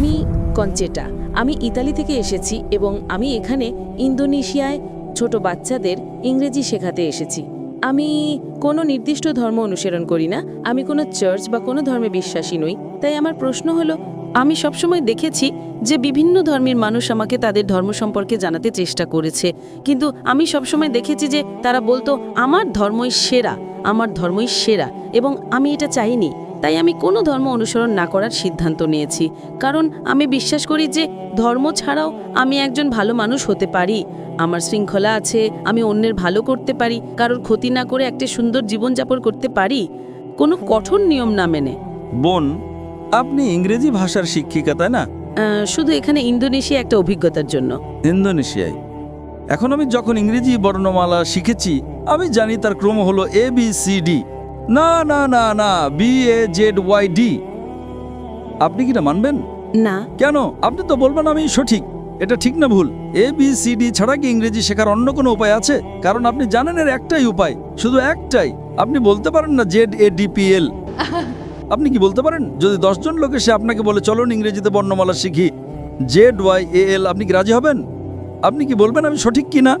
আমি কঞ্চেটা আমি ইতালি থেকে এসেছি এবং আমি এখানে ইন্দোনেশিয়ায় ছোট বাচ্চাদের ইংরেজি শেখাতে এসেছি। আমি কোনো নির্দিষ্ট ধর্ম অনুসরণ করি না। আমি কোনো চার্চ বা কোনো ধর্মে বিশ্বাসী নই। তাই আমার প্রশ্ন হলো, আমি সবসময় দেখেছি যে বিভিন্ন ধর্মের মানুষ আমাকে তাদের ধর্ম সম্পর্কে জানাতে চেষ্টা করেছে। কিন্তু আমি সবসময় দেখেছি যে তারা বলতো, আমার ধর্মই সেরা, আমার ধর্মই সেরা এবং আমি এটা চাইনি। তাই আমি কোনো ধর্ম অনুসরণ না করার সিদ্ধান্ত নিয়েছি। কারণ আমি বিশ্বাস করি যে ধর্ম ছাড়াও আমি একজন ভালো মানুষ হতে পারি। আমার শৃঙ্খলা আছে আমি অন্যের ভালো করতে পারি কারোর ক্ষতি না করে একটা সুন্দর জীবনযাপন করতে পারি। কোনো কঠোর নিয়ম না মেনে। বোন আপনি ইংরেজি ভাষার শিক্ষিকা তাই না? শুধু এখানে ইন্দোনেশিয়া একটা অভিজ্ঞতার জন্য। ইন্দোনেশিয়ায়। এখন আমি যখন ইংরেজি বর্ণমালা শিখেছি আমি জানি তার ক্রম হলো এ বি সি ডি না না না না B A Z Y D আপনি কি না মানবেন? না। কেন? আপনি তো বলবেন আমি সঠিক। এটা ঠিক না ভুল? এ বি সি ডি ছাড়া কি ইংরেজি শেখার অন্য কোনো উপায় আছে? কারণ আপনি জানেন এর একটাই উপায় শুধু একটাই। আপনি বলতে পারেন না Z A D P L আপনি কি বলতে পারেন? যদি দশজন লোক এসে আপনাকে বলে চলুন ইংরেজিতে বর্ণমালা শিখি। জেড ওয়াই এ এল আপনি কি রাজি হবেন? আপনি কি বলবেন আমি সঠিক কি না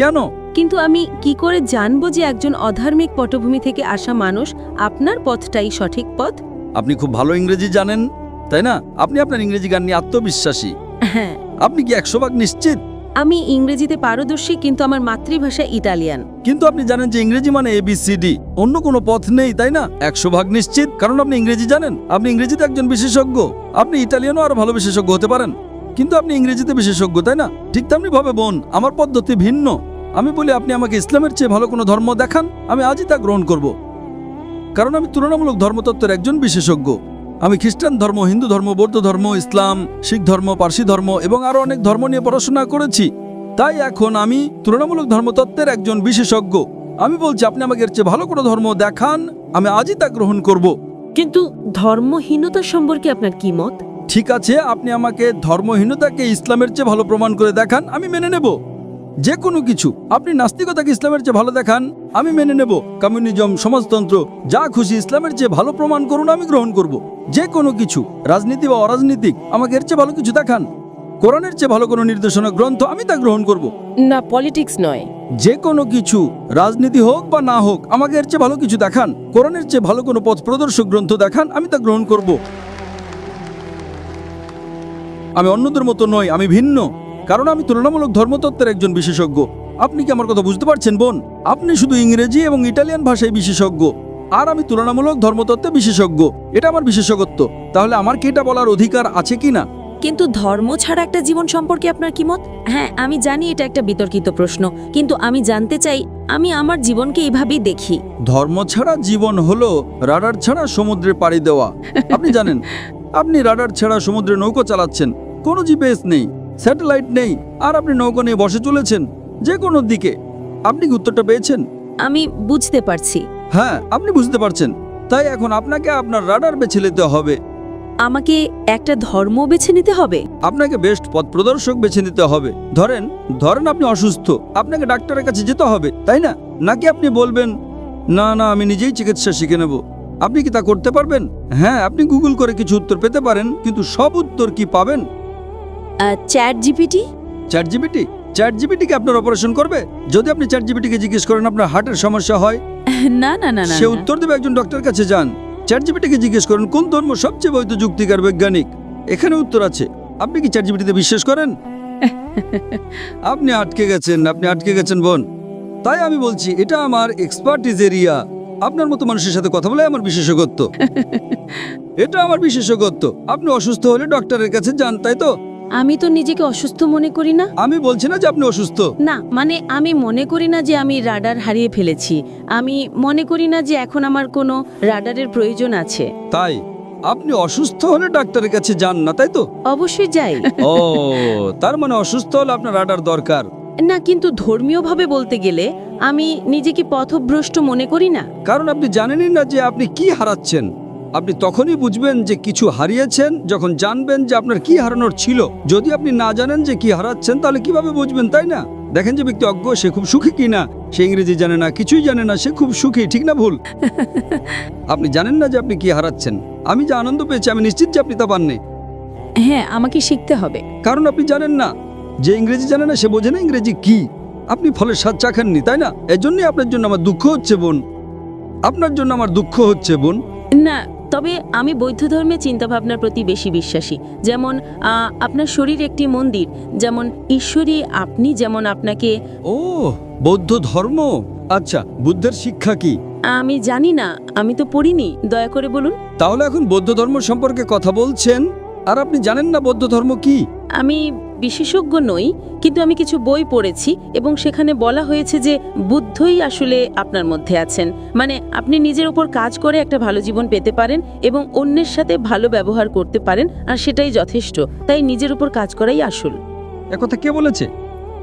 কেন? কিন্তু আমি কি করে জানব যে একজন অধার্মিক পটভূমি থেকে আসা মানুষ আপনার পথটাই সঠিক পথ? আপনি খুব ভালো ইংরেজি জানেন তাই না? আপনি আপনার ইংরেজি গান নিয়ে আত্মবিশ্বাসী। হ্যাঁ। আপনি কি একশো ভাগ নিশ্চিত? আমি ইংরেজিতে পারদর্শী কিন্তু আমার মাতৃভাষা ইটালিয়ান। কিন্তু আপনি জানেন যে ইংরেজি মানে এবিসিডি অন্য কোনো পথ নেই তাই না? একশো ভাগ নিশ্চিত কারণ আপনি ইংরেজি জানেন। আপনি ইংরেজিতে একজন বিশেষজ্ঞ আপনি ইটালিয়ানও আরও ভালো বিশেষজ্ঞ হতে পারেন। কিন্তু আপনি ইংরেজিতে বিশেষজ্ঞ তাই না? ঠিক তেমনি ভাবে বোন আমার পদ্ধতি ভিন্ন। আমি বলি আপনি আমাকে ইসলামের চেয়ে ভালো কোনো ধর্ম দেখান আমি আজই তা গ্রহণ করব। কারণ আমি তুলনামূলক ধর্মতত্ত্বের একজন বিশেষজ্ঞ। আমি খ্রিস্টান ধর্ম হিন্দু ধর্ম বৌদ্ধ ধর্ম ইসলাম শিখ ধর্ম পার্সি ধর্ম এবং আরও অনেক ধর্ম নিয়ে পড়াশোনা করেছি। তাই এখন আমি তুলনামূলক ধর্মতত্ত্বের একজন বিশেষজ্ঞ। আমি বলছি আপনি আমাকে এর চেয়ে ভালো কোনো ধর্ম দেখান আমি আজই তা গ্রহণ করব। কিন্তু ধর্মহীনতা সম্পর্কে আপনার কি মত? ঠিক আছে আপনি আমাকে ধর্মহীনতাকে ইসলামের চেয়ে ভালো প্রমাণ করে দেখান আমি মেনে নেব। যে কোনো কিছু। আপনি নাস্তিকতাকে ইসলামের চেয়ে ভালো দেখান আমি মেনে নেব। কমিউনিজম সমাজতন্ত্র যা খুশি ইসলামের চেয়ে ভালো প্রমাণ করুন আমি গ্রহণ করব। যে কোনো কিছু রাজনীতি বা অরাজনীতিক আমাকে এর চেয়ে ভালো কিছু দেখান। কোরআনের চেয়ে ভালো কোনো নির্দেশনা গ্রন্থ আমি তা গ্রহণ করব। না পলিটিক্স নয়। যে কোনো কিছু রাজনীতি হোক বা না হোক আমাকে এর চেয়ে ভালো কিছু দেখান। কোরআনের চেয়ে ভালো কোনো পথ প্রদর্শক গ্রন্থ দেখান আমি তা গ্রহণ করব। আমি অন্যদের মতো নই আমি ভিন্ন। কারণ আমি তুলনামূলক ধর্মতত্ত্বের একজন বিশেষজ্ঞ। আপনি কি আমার কথা বুঝতে পারছেন বোন? আপনি শুধু ইংরেজি এবং ইটালিয়ান ভাষায় বিশেষজ্ঞ। আর আমি তুলনামূলক ধর্মতত্ত্বে বিশেষজ্ঞ। এটা আমার বিশেষজ্ঞত্ব। তাহলে আমার কি এটা বলার অধিকার আছে কি না? কিন্তু ধর্ম ছাড়া একটা জীবন সম্পর্কে আপনার কি মত? হ্যাঁ আমি জানি এটা একটা বিতর্কিত প্রশ্ন। কিন্তু আমি জানতে চাই আমি আমার জীবনকে এইভাবেই দেখি। ধর্ম ছাড়া জীবন হলো রাডার ছাড়া সমুদ্রে পাড়ি দেওয়া। আপনি জানেন আপনি রাডার ছাড়া সমুদ্রে নৌকো চালাচ্ছেন। কোনো জিপিএস নেই। স্যাটেলাইট নেই আর আপনি নৌকো নিয়ে বসে চলেছেন যে কোনো দিকে। আপনি কি উত্তরটা পেয়েছেন? আমি বুঝতে পারছি। হ্যাঁ আপনি বুঝতে পারছেন। তাই এখন আপনাকে আপনার রাডার বেছে নিতে হবে। আমাকে একটা ধর্ম বেছে নিতে হবে? আপনাকে বেস্ট পথ প্রদর্শক বেছে নিতে হবে। ধরেন ধরেন আপনি অসুস্থ আপনাকে ডাক্তারের কাছে যেতে হবে তাই না? নাকি আপনি বলবেন না না আমি নিজেই চিকিৎসা শিখে নেব আপনি কি তা করতে পারবেন? হ্যাঁ আপনি গুগল করে কিছু উত্তর পেতে পারেন কিন্তু সব উত্তর কি পাবেন? Chat GPT? Chat GPT chat জিবিটিকে আপনার অপারেশন করবে? যদি আপনি চ্যাট জিবিটিকে জিজ্ঞেস করেন আপনার হার্টের সমস্যা হয় না না না না সে উত্তর দেবে একজন ডক্টরের কাছে যান। চ্যাট জিবিটিকে জিজ্ঞেস করেন কোন ধর্ম সবচেয়ে বৈধ যুক্তিকার বৈজ্ঞানিক? এখানে উত্তর আছে। আপনি কি চ্যাট জিবিটিতে বিশ্বাস করেন? আপনি আটকে গেছেন আপনি আটকে গেছেন বোন। তাই আমি বলছি এটা আমার এক্সপার্টিজ এরিয়া আপনার মতো মানুষের সাথে কথা বলে আমার বিশেষজ্ঞত্ব। এটা আমার বিশেষজ্ঞত্ব। আপনি অসুস্থ হলে ডক্টরের কাছে যান তাই তো? আমি তো নিজেকে অসুস্থ মনে করি না। আমি বলছি না যে আপনি অসুস্থ। না মানে আমি মনে করি না যে আমি রাডার হারিয়ে ফেলেছি। আমি মনে করি না যে এখন আমার কোনো রাডারের প্রয়োজন আছে। তাই? আপনি অসুস্থ হলে ডাক্তারের কাছে যান না তাই তো? অবশ্যই যাই। ও তার মানে অসুস্থ হলে আপনার রাডার দরকার। না কিন্তু ধর্মীয়ভাবে বলতে গেলে আমি নিজেকে পথভ্রষ্ট মনে করি না। কারণ আপনি জানেনই না যে আপনি কি হারাচ্ছেন। আপনি তখনই বুঝবেন যে কিছু হারিয়েছেন যখন জানবেন যে আপনার কি হারানোর ছিল। যদি আপনি না জানেন যে কি হারাচ্ছেন তাহলে কীভাবে বুঝবেন তাই না? দেখেন যে ব্যক্তি অজ্ঞ সে খুব সুখী কি না সে ইংরেজি জানে না কিছুই জানে না সে খুব সুখী ঠিক না ভুল? আপনি জানেন না যে আপনি কি হারাচ্ছেন। আমি যে আনন্দ পেয়েছি আমি নিশ্চিত যে আপনি তা পাননি। হ্যাঁ আমাকে শিখতে হবে। কারণ আপনি জানেন না। যে ইংরেজি জানে না সে বোঝে না ইংরেজি কি। আপনি ফলের স্বাদ চাখাননি তাই না? এজন্যই আপনার জন্য আমার দুঃখ হচ্ছে বোন। আপনার জন্য আমার দুঃখ হচ্ছে বোন। না তবে আমি বৌদ্ধ ধর্মের চিন্তাভাবনার প্রতি বেশি বিশ্বাসী। যেমন আপনার শরীর একটি মন্দির যেমন ঈশ্বরী আপনি যেমন আপনাকে ও বৌদ্ধ ধর্ম? আচ্ছা বুদ্ধের শিক্ষা কি? আমি জানি না আমি তো পড়িনি দয়া করে বলুন। তাহলে এখন বৌদ্ধ ধর্ম সম্পর্কে কথা বলছেন আর আপনি জানেন না বৌদ্ধ ধর্ম কি? আমি বিশেষজ্ঞ নই, কিন্তু আমি কিছু বই পড়েছি এবং সেখানে বলা হয়েছে যে বুদ্ধই আসলে আপনার মধ্যে আছেন। মানে আপনি নিজের উপর কাজ করে একটা ভালো জীবন পেতে পারেন এবং অন্যের সাথে ভালো ব্যবহার করতে পারেন, আর সেটাই যথেষ্ট। তাই নিজের উপর কাজ করাই আসল। একথা কে বলেছে?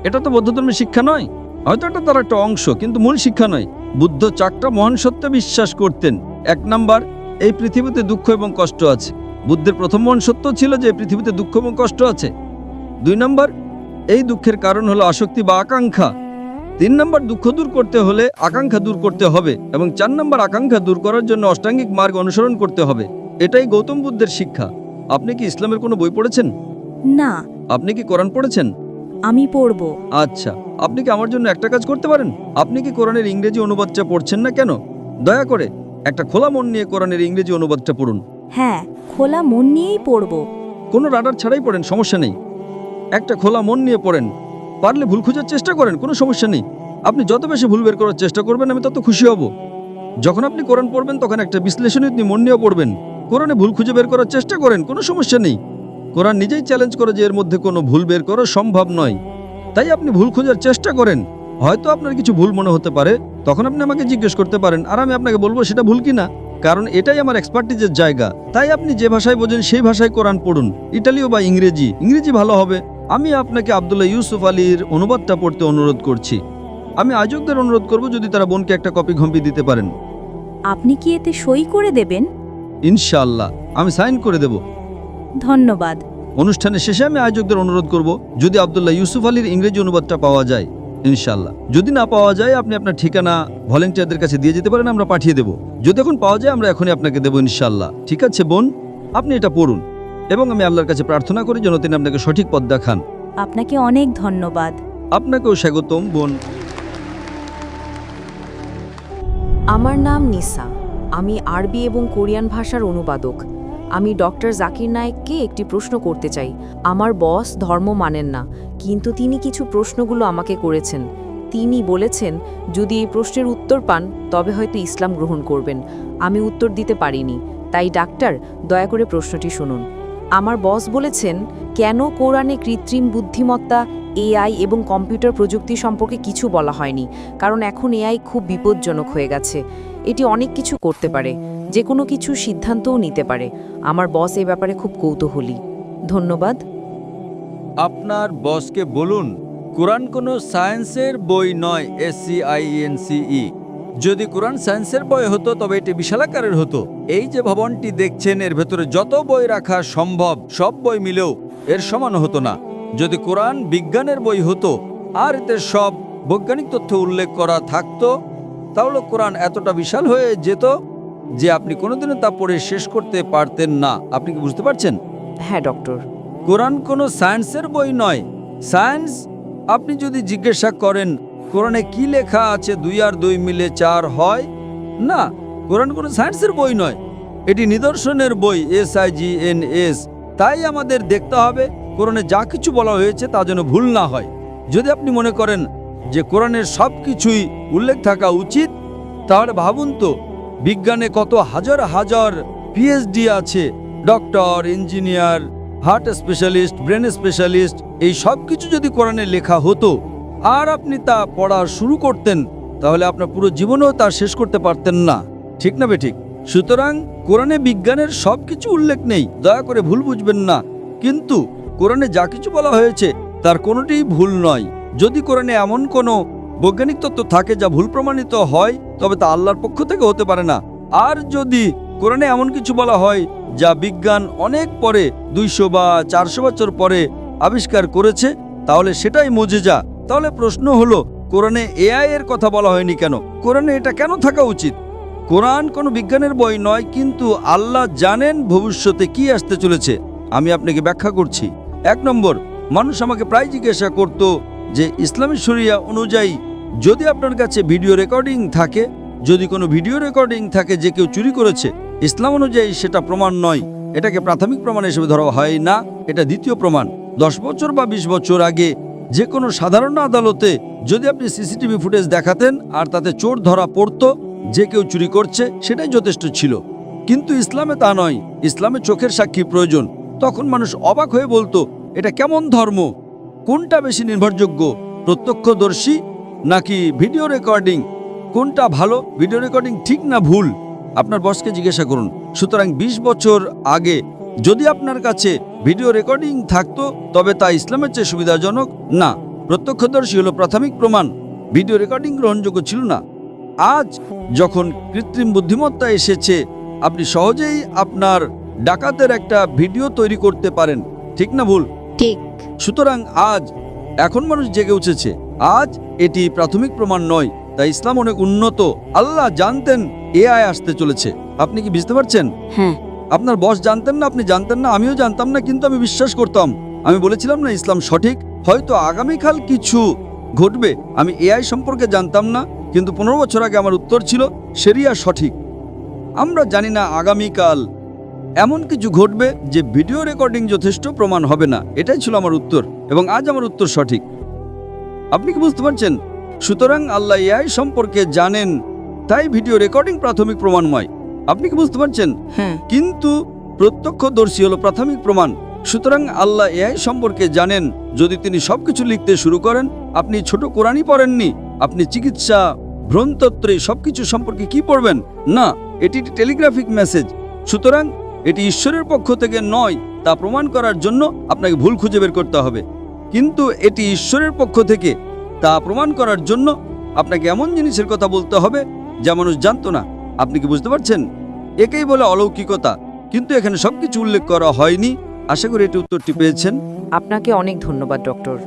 এটা তো বৌদ্ধ ধর্মের শিক্ষা নয়। হয়তো এটা তার একটা অংশ, কিন্তু মূল শিক্ষা নয়। বুদ্ধ চারটা মহান সত্যে বিশ্বাস করতেন। এক নাম্বার, এই পৃথিবীতে দুঃখ এবং কষ্ট আছে। বুদ্ধের প্রথম মহান সত্য ছিল যে পৃথিবীতে দুঃখ এবং কষ্ট আছে। দুই নম্বর এই দুঃখের কারণ হলো আসক্তি বা আকাঙ্ক্ষা। তিন নম্বর দুঃখ দূর করতে হলে আকাঙ্ক্ষা দূর করতে হবে এবং চার নম্বর আকাঙ্ক্ষা দূর করার জন্য অষ্টাঙ্গিক মার্গ অনুসরণ করতে হবে। এটাই গৌতম বুদ্ধের শিক্ষা। আপনি কি ইসলামের কোনো বই পড়েছেন? না। আপনি কি কোরআন পড়েছেন? আমি পড়ব। আচ্ছা আপনি কি আমার জন্য একটা কাজ করতে পারেন? আপনি কি কোরআনের ইংরেজি অনুবাদটা পড়ছেন না কেন? দয়া করে একটা খোলা মন নিয়ে কোরআনের ইংরেজি অনুবাদটা পড়ুন। হ্যাঁ খোলা মন নিয়েই পড়ব। কোনো রাডার ছাড়াই পড়েন সমস্যা নেই। একটা খোলা মন নিয়ে পড়েন। পারলে ভুল খোঁজার চেষ্টা করেন, কোনো সমস্যা নেই। আপনি যত বেশি ভুল বের করার চেষ্টা করবেন, আমি তত খুশি হব। যখন আপনি কোরআন পড়বেন, তখন একটা বিশ্লেষণী আপনি মন নিয়ে পড়বেন। কোরআনে ভুল খুঁজে বের করার চেষ্টা করেন, কোনো সমস্যা নেই। কোরআন নিজেই চ্যালেঞ্জ করে যে এর মধ্যে কোনো ভুল বের করা সম্ভব নয়। তাই আপনি ভুল খোঁজার চেষ্টা করেন। হয়তো আপনার কিছু ভুল মনে হতে পারে, তখন আপনি আমাকে জিজ্ঞেস করতে পারেন, আর আমি আপনাকে বলব সেটা ভুল কিনা? কারণ এটাই আমার এক্সপার্টিজের জায়গা। তাই আপনি যে ভাষায় বোঝেন, সেই ভাষায় কোরআন পড়ুন। ইটালীয় বা ইংরেজি ইংরেজি ভালো হবে। আমি আপনাকে আবদুল্লাহ ইউসুফ আলীর অনুবাদটা পড়তে অনুরোধ করছি। আমি আয়োজকদের অনুরোধ করব যদি তারা বোনকে একটা কপি ঘম্পি দিতে পারেন। আপনি কি এতে সই করে দেবেন? ইনশাআল্লাহ আমি সাইন করে দেব। ধন্যবাদ। অনুষ্ঠানের শেষে আমি আয়োজকদের অনুরোধ করব যদি আবদুল্লাহ ইউসুফ আলীর ইংরেজি অনুবাদটা পাওয়া যায় ইনশাল্লাহ যদি না পাওয়া যায় আপনি আপনার ঠিকানা ভলেন্টিয়ারদের কাছে দিয়ে যেতে পারেন আমরা পাঠিয়ে দেব। যদি এখন পাওয়া যায় আমরা এখনই আপনাকে দেবো ইনশাল্লাহ ঠিক আছে বোন আপনি এটা পড়ুন। এবং আমি আল্লাহর কাছে প্রার্থনা করি যেন তিনি আপনাকে সঠিক পথ দেখান। আপনাকে অনেক ধন্যবাদ। আপনাকেও স্বাগতম বোন। আমার নাম নিসা। আমি আরবি এবং কোরিয়ান ভাষার অনুবাদক। আমি ডক্টর জাকির নায়েককে একটি প্রশ্ন করতে চাই। আমার বস ধর্ম মানেন না কিন্তু তিনি কিছু প্রশ্নগুলো আমাকে করেছেন। তিনি বলেছেন যদি এই প্রশ্নের উত্তর পান তবে হয়তো ইসলাম গ্রহণ করবেন। আমি উত্তর দিতে পারিনি তাই ডাক্তার দয়া করে প্রশ্নটি শুনুন। আমার বস বলেছেন, কেন কোরআনে কৃত্রিম বুদ্ধিমত্তা, এআই এবং কম্পিউটার প্রযুক্তি সম্পর্কে কিছু বলা হয়নি, কারণ এখন এআই খুব বিপজ্জনক হয়ে গেছে। এটি অনেক কিছু করতে পারে যে কোনো কিছু সিদ্ধান্তও নিতে পারে। আমার বস এই ব্যাপারে খুব কৌতূহলী। ধন্যবাদ। আপনার বসকে বলুন, কোরআন কোনো সায়েন্সের বই নয় এসসি আইএনসিই যদি কোরআন সায়েন্সের বই হতো তবে এটি বিশালাকারের হতো। এই যে ভবনটি দেখছেন এর ভেতরে যত বই রাখা সম্ভব সব বই মিলেও এর সমান হতো না। যদি কোরআন বিজ্ঞানের বই হতো আর এতে সব বৈজ্ঞানিক তথ্য উল্লেখ করা থাকতো তাহলে কোরআন এতটা বিশাল হয়ে যেত যে আপনি কোনোদিনও তা পড়ে শেষ করতে পারতেন না। আপনি কি বুঝতে পারছেন? হ্যাঁ ডক্টর। কোরআন কোনো সায়েন্সের বই নয়। সায়েন্স আপনি যদি জিজ্ঞাসা করেন কোরআনে কি লেখা আছে দুই আর দুই মিলে চার হয়? না, কোরআন কোনো সায়েন্সের বই নয়। এটি নিদর্শনের বই S I G N S তাই আমাদের দেখতে হবে, কোরআনে যা কিছু বলা হয়েছে তা যেন ভুল না হয়। যদি আপনি মনে করেন যে কোরআনের সব কিছুই উল্লেখ থাকা উচিত, তাহলে ভাবুন তো, বিজ্ঞানে কত হাজার হাজার পিএইচডি আছে। Doctor, engineer, heart specialist, brain specialist, এই সব কিছু যদি কোরআনে লেখা হতো আর আপনি তা পড়া শুরু করতেন, তাহলে আপনার পুরো জীবনেও তা শেষ করতে পারতেন না। ঠিক না বেঠিক? সুতরাং কোরআনে বিজ্ঞানের সব কিছু উল্লেখ নেই, দয়া করে ভুল বুঝবেন না। কিন্তু কোরআনে যা কিছু বলা হয়েছে, তার কোনোটিই ভুল নয়। যদি কোরআনে এমন কোনো বৈজ্ঞানিক তত্ত্ব থাকে যা ভুল প্রমাণিত হয়, তবে তা আল্লাহর পক্ষ থেকে হতে পারে না। আর যদি কোরআনে এমন কিছু বলা হয়, যা বিজ্ঞান অনেক পরে, দুইশো বা চারশো বছর পরে আবিষ্কার করেছে, তাহলে সেটাই মজেজা। তাহলে প্রশ্ন হলো, কোরআনে এআই এর কথা বলা হয়নি কেন? কোরআনে এটা কেন থাকা উচিত? কোরআন কোনো বিজ্ঞানের বই নয়, কিন্তু আল্লাহ জানেন ভবিষ্যতে কি আসতে চলেছে। আমি আপনাকে ব্যাখ্যা করছি। এক নম্বর, মানুষ আমাকে প্রায় জিজ্ঞাসা করত যে, ইসলামী শরিয়া অনুযায়ী যদি আপনার কাছে ভিডিও রেকর্ডিং থাকে, যদি কোনো ভিডিও রেকর্ডিং থাকে যে কেউ চুরি করেছে, ইসলাম অনুযায়ী সেটা প্রমাণ নয়। এটাকে প্রাথমিক প্রমাণ হিসেবে ধরা হয় না, এটা দ্বিতীয় প্রমাণ। দশ বছর বা বিশ বছর আগে যে কোনো সাধারণ আদালতে যদি আপনি সিসিটিভি ফুটেজ দেখাতেন আর তাতে চোর ধরা পড়ত, যে কেউ চুরি করছে সেটাই যথেষ্ট ছিল। কিন্তু ইসলামে তা নয়। ইসলামে চোখের সাক্ষী প্রয়োজন। তখন মানুষ অবাক হয়ে বলতো, এটা কেমন ধর্ম? কোনটা বেশি নির্ভরযোগ্য? প্রত্যক্ষদর্শী নাকি ভিডিও রেকর্ডিং? কোনটা ভালো, ভিডিও রেকর্ডিং ঠিক না ভুল? আপনার বসকে জিজ্ঞাসা করুন। সুতরাং ২০ বছর আগে যদি আপনার কাছে ভিডিও রেকর্ডিং থাকতো তবে তা ইসলামের চেয়ে সুবিধাজনক না। প্রত্যক্ষদর্শী হলো প্রাথমিক প্রমাণ। ভিডিও রেকর্ডিং গ্রহণযোগ্য ছিল না। আজ যখন কৃত্রিম বুদ্ধিমত্তা এসেছে আপনি সহজেই আপনার ডাকাতের একটা ভিডিও তৈরি করতে পারেন। ঠিক না ভুল? ঠিক। সুতরাং আজ এখন মানুষ জেগে উঠেছে। আজ এটি প্রাথমিক প্রমাণ নয় তাই ইসলাম অনেক উন্নত। আল্লাহ জানতেন এআই আসতে চলেছে। আপনি কি বুঝতে পারছেন? হ্যাঁ। আপনার বস জানতেন না, আপনি জানতেন না, আমিও জানতাম না, কিন্তু আমি বিশ্বাস করতাম। আমি বলেছিলাম না ইসলাম সঠিক? হয়তো আগামীকাল কিছু ঘটবে, আমি এআই সম্পর্কে জানতাম না, কিন্তু পনেরো বছর আগে আমার উত্তর ছিল, সেরিয়া সঠিক। আমরা জানি না আগামীকাল এমন কিছু ঘটবে যে ভিডিও রেকর্ডিং যথেষ্ট প্রমাণ হবে না, এটাই ছিল আমার উত্তর, এবং আজ আমার উত্তর সঠিক। আপনি কি বুঝতে পারছেন? সুতরাং আল্লাহ এআই সম্পর্কে জানেন, তাই ভিডিও রেকর্ডিং প্রাথমিক প্রমাণময়। আপনি কি বুঝতে পারছেন? হ্যাঁ। কিন্তু প্রত্যক্ষদর্শী হলো প্রাথমিক প্রমাণ। সুতরাং আল্লাহ এআই সম্পর্কে জানেন যদি তিনি সবকিছু লিখতে শুরু করেন আপনি ছোট কোরআনই পড়েননি। আপনি চিকিৎসা ভ্রণতত্ত্রে সবকিছু সম্পর্কে কি পড়বেন? না এটি একটি টেলিগ্রাফিক মেসেজ। সুতরাং এটি ঈশ্বরের পক্ষ থেকে নয় তা প্রমাণ করার জন্য আপনাকে ভুল খুঁজে বের করতে হবে। কিন্তু এটি ঈশ্বরের পক্ষ থেকে তা প্রমাণ করার জন্য আপনাকে এমন জিনিসের কথা বলতে হবে যা মানুষ জানতো না। আপনি কি বুঝতে পারছেন? একেই বলে অলৌকিকতা। কিন্তু এখানে সবকিছু উল্লেখ করা হয়নি। আশা করি এটি উত্তরটি পেয়েছেন। আপনাকে অনেক ধন্যবাদ, ডক্টর।